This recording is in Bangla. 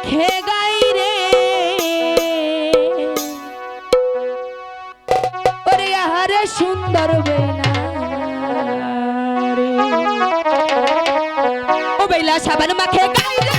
রাখে গাই রে। ওরে আহারে সুন্দর বেলা ও বেলা সাবান মাখে গাই রে।